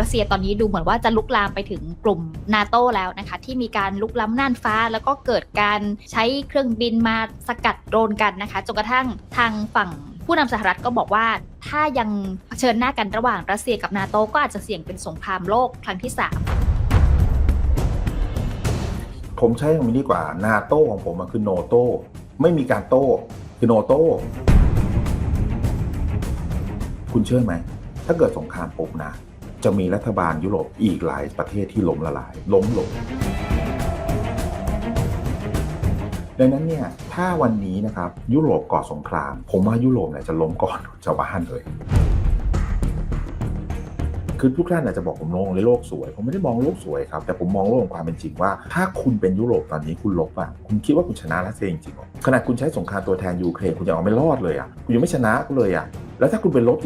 รัสเซียตอนนี้ดูเหมือนว่าจะลุกลามไปถึงกลุ่มนาโตแล้วนะคะ ที่มีการลุกล้ำน่านฟ้า แล้วก็เกิดการใช้เครื่องบินมาสกัดโดรนกันนะคะจนกระทั่งทางฝั่งผู้นำสหรัฐก็บอกว่าถ้ายังเผชิญหน้ากันระหว่างรัสเซียกับนาโตก็อาจจะเสี่ยงเป็นสงครามโลกครั้งที่ 3 ผมใช้คำนี้ดีกว่านาโต้ของผมมันคือโนโต้ไม่มีการโต้คือโนโต้คุณเชื่อไหม ถ้าเกิดสงครามปุ๊บนะ จะมีรัฐบาลยุโรปอีกหลายประเทศที่ล้มละลาย ล้มลงดังนั้นเนี่ยถ้าวันนี้นะครับยุโรปก่อสงคราม ผมว่ายุโรปเนี่ยจะล้มก่อนชาวบ้านเลย คือทุกท่านอาจจะบอกผมมองในโลกสวย ผมไม่ได้มองโลกสวยครับ แต่ผมมองโลกของความเป็นจริงว่า ถ้าคุณเป็นยุโรปตอนนี้คุณลบอะคุณคิดว่าคุณชนะรัสเซียจริงๆเหรอขนาดคุณใช้สงครามตัวแทนยูเครนคุณยังเอาไม่รอดเลยอะคุณยังไม่ชนะกูเลยอะแล้วถ้าคุณไปลบจ